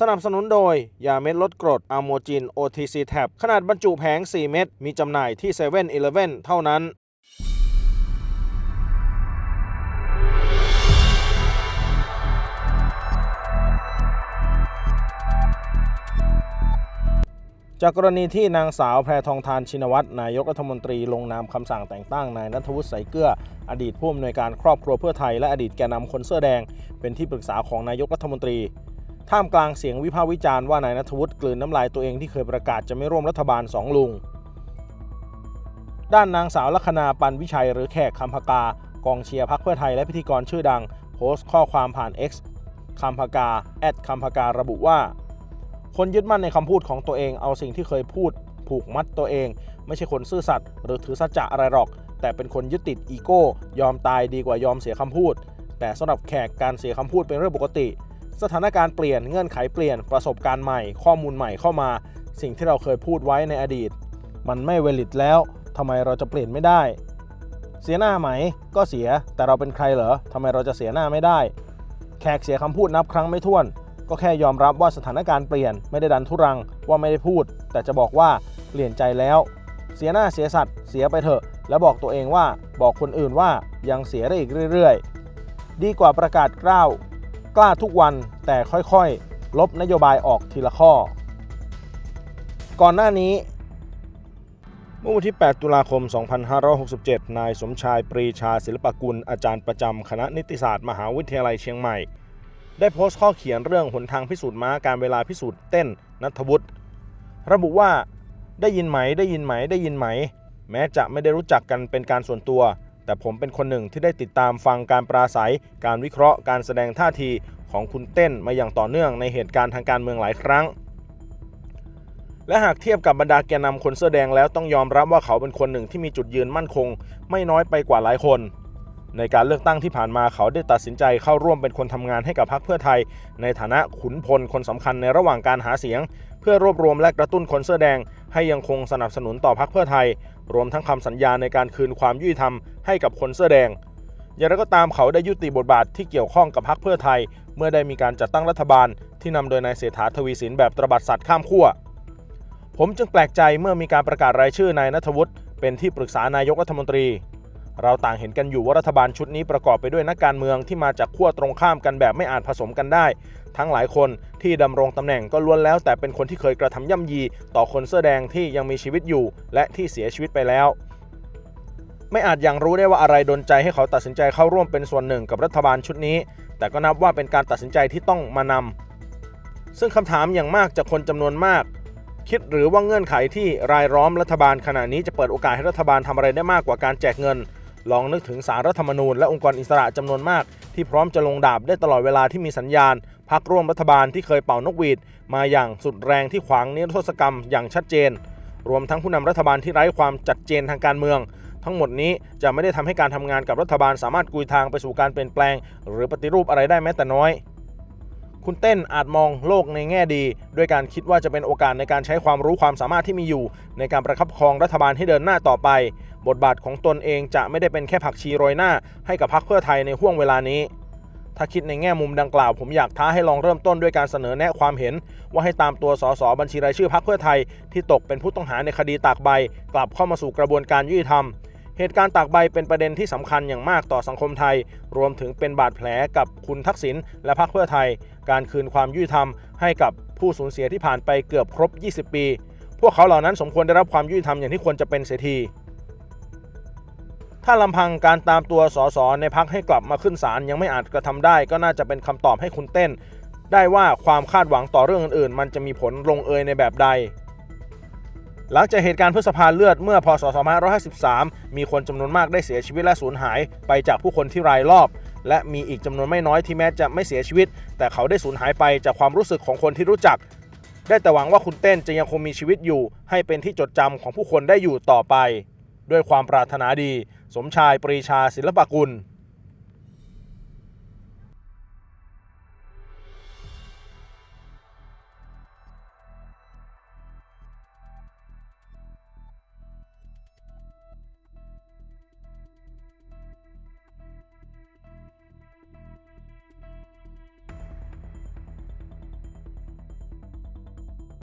สนับสนุนโดย ยาเม็ดลดกรดอะโมจิน OTC Tab ขนาดบรรจุแผง 4 เม็ด มีจำหน่ายที่7 e เ e ่ e อเท่านั้น จากกรณีที่นางสาวแพรทองทานชินวัตรนายกรัฐมนตรีลงนามคำสั่งแต่งตั้งนายนัทวุฒิสเกลือ อดีตผู้อำนวยการครอบครัวเพื่อไทยและอดีตแกนนำคนเสื้อแดง เป็นที่ปรึกษาของนายกรัฐมนตรี ท่ามกลางเสียงวิพากษ์วิจารณ์ว่านายนัทวุฒิกลืนน้ำลายตัวเองที่เคยประกาศจะไม่ร่วมรัฐบาลสองลุง ด้านนางสาวลัคนาปันวิชัยหรือแขกคำพกากองเชียร์พักเพื่อไทยและพิธีกรชื่อดัง โพสต์ข้อความผ่าน X คำพกาแอดคำพการะบุว่า คนยึดมั่นในคำพูดของตัวเองเอาสิ่งที่เคยพูด ผูกมัดตัวเอง ไม่ใช่คนซื่อสัตย์หรือถือสัจจะอะไรหรอก แต่เป็นคนยึดติดอีโก้ ยอมตายดีกว่ายอมเสียคำพูด แต่สำหรับแขกการเสียคำพูดเป็นเรื่องปกติ สถานการณ์เปลี่ยนเงื่อนไขเปลี่ยนประสบการณ์ใหม่ ข้อมูลใหม่เข้ามา สิ่งที่เราเคยพูดไว้ในอดีต มันไม่เวลิดแล้วทำไมเราจะเปลี่ยนไม่ได้ เสียหน้าไหมก็เสียแต่เราเป็นใครเหรอทำไมเราจะเสียหน้าไม่ได้ แขกเสียคำพูดนับครั้งไม่ถ้วน ก็แค่ยอมรับว่าสถานการณ์เปลี่ยนไม่ได้ดันทุรังว่าไม่ได้พูด แต่จะบอกว่าเปลี่ยนใจแล้ว เสียหน้าเสียสัตว์เสียไปเถอะ แล้วบอกตัวเองว่าบอกคนอื่นว่ายังเสียได้อีกเรื่อย ๆ ดีกว่าประกาศกล้าว กล้าทุกวันแต่ค่อยๆ ลบนโยบายออกทีละข้อ ก่อนหน้านี้ เมื่อวันที่ 8 ตุลาคม 2567 นายสมชายปรีชาศิลปกุล อาจารย์ประจำคณะนิติศาสตร์มหาวิทยาลัยเชียงใหม่ ได้โพสต์ข้อเขียนเรื่องหนทางพิสูจน์ม้าการเวลาพิสูจน์เต้นนัทวุฒิระบุว่าได้ยินไหมได้ยินไหมได้ยินไหม แม้จะไม่ได้รู้จักกันเป็นการส่วนตัว แต่ผมเป็นคนหนึ่งที่ได้ติดตามฟังการปราศัย การวิเคราะห์การแสดงท่าทีของคุณเต้นมาอย่างต่อเนื่องในเหตุการณ์ทางการเมืองหลายครั้ง และหากเทียบกับบรรดาแกนนำคนเสื้อแดงแล้วต้องยอมรับว่าเขาเป็นคนหนึ่งที่มีจุดยืนมั่นคง ไม่น้อยไปกว่าหลายคน ในการเลือกตั้งที่ผ่านมาเขาได้ตัดสินใจเข้าร่วมเป็นคนทำงานให้กับพรรคเพื่อไทย ในฐานะขุนพลคนสำคัญในระหว่างการหาเสียง เพื่อรวบรวมและกระตุ้นคนเสื้อแดง ให้ยังคงสนับสนุนต่อพรรคเพื่อไทย รวมทั้งคำสัญญาในการคืนความยุติธรรมให้กับคนเสื้อแดง อย่างไรก็ตามเขาได้ยุติบทบาทที่เกี่ยวข้องกับพรรคเพื่อไทย เมื่อได้มีการจัดตั้งรัฐบาล ที่นำโดยนายเศรษฐาทวีสินแบบตระบัดสัตว์ข้ามขั้วผมจึงแปลกใจเมื่อมีการประกาศรายชื่อนายนัทวุฒิเป็นที่ปรึกษานายกรัฐมนตรี เราต่างเห็นกันอยู่ว่ารัฐบาลชุดนี้ประกอบไปด้วยนักการเมืองที่มาจากขั้วตรงข้ามกันแบบไม่อาจผสมกันได้ ทั้งหลายคนที่ดำรงตำแหน่งก็ล้วนแล้วแต่เป็นคนที่เคยกระทำย่ำยี ต่อคนเสื้อแดงที่ยังมีชีวิตอยู่ และที่เสียชีวิตไปแล้ว ไม่อาจยังรู้ได้ว่าอะไรดนใจให้เขาตัดสินใจเข้าร่วมเป็นส่วนหนึ่งกับรัฐบาลชุดนี้ แต่ก็นับว่าเป็นการตัดสินใจที่ต้องมานำซึ่งคำถามอย่างมากจากคนจำนวนมากคิดหรือว่าเงื่อนไขที่รายล้อมรัฐบาลขณะนี้จะเปิดโอกาสให้รัฐบาลทำอะไรได้มากกว่าการแจกเงิน ลองนึกถึงสารรัฐธรรมนูญและองค์กรอิสระจำนวนมาก ที่พร้อมจะลงดาบได้ตลอดเวลาที่มีสัญญาณพักร่วมรัฐบาลที่เคยเป่านกหวีด มาอย่างสุดแรงที่ขวางนิรโทษกรรมอย่างชัดเจน รวมทั้งผู้นำรัฐบาลที่ไร้ความจัดเจนทางการเมือง ทั้งหมดนี้จะไม่ได้ทำให้การทำงานกับรัฐบาลสามารถกุยทางไปสู่การเปลี่ยนแปลง หรือปฏิรูปอะไรได้แม้แต่น้อย คุณเต้นอาจมองโลกในแง่ดี ด้วยการคิดว่าจะเป็นโอกาสในการใช้ความรู้ความสามารถที่มีอยู่ ในการประคับครองรัฐบาลให้เดินหน้าต่อไป บทบาทของตนเองจะไม่ได้เป็นแค่ผักชีโรยหน้า ให้กับพรรคเพื่อไทยในห่วงเวลานี้ ถ้าคิดในแง่มุมดังกล่าว ผมอยากท้าให้ลองเริ่มต้นด้วยการเสนอแนะความเห็น ว่าให้ตามตัวสสบัญชีรายชื่อพรรคเพื่อไทย ที่ตกเป็นผู้ต้องหาในคดีตากใบ กลับเข้ามาสู่กระบวนการยุติธรรม เหตุการณ์ตากใบเป็นประเด็นที่สำคัญอย่างมากต่อสังคมไทย รวมถึงเป็นบาดแผลกับคุณทักษิณและพรรคเพื่อไทย การคืนความยุติธรรมให้กับผู้สูญเสียที่ผ่านไปเกือบครบ 20 ปี พวกเขาเหล่านั้นสมควรได้รับความยุติธรรมอย่างที่ควรจะเป็นเสียทีถ้าลำพังการตามตัวสสในพักให้กลับมาขึ้นศาลยังไม่อาจกระทำได้ ก็น่าจะเป็นคำตอบให้คุณเต้น ได้ว่าความคาดหวังต่อเรื่องอื่นๆ มันจะมีผลลงเอยในแบบใด หลังจากเหตุการณ์พฤษภาเลือดเมื่อพศ 2553 มีคนจำนวนมากได้เสียชีวิตและสูญหายไปจากผู้คนที่รายรอบ และมีอีกจำนวนไม่น้อยที่แม้จะไม่เสียชีวิต แต่เขาได้สูญหายไปจากความรู้สึกของคนที่รู้จัก ได้แต่หวังว่าคุณเต้นจะยังคงมีชีวิตอยู่ ให้เป็นที่จดจำของผู้คนได้อยู่ต่อไป ด้วยความปรารถนาดี สมชายปรีชาศิลปกุล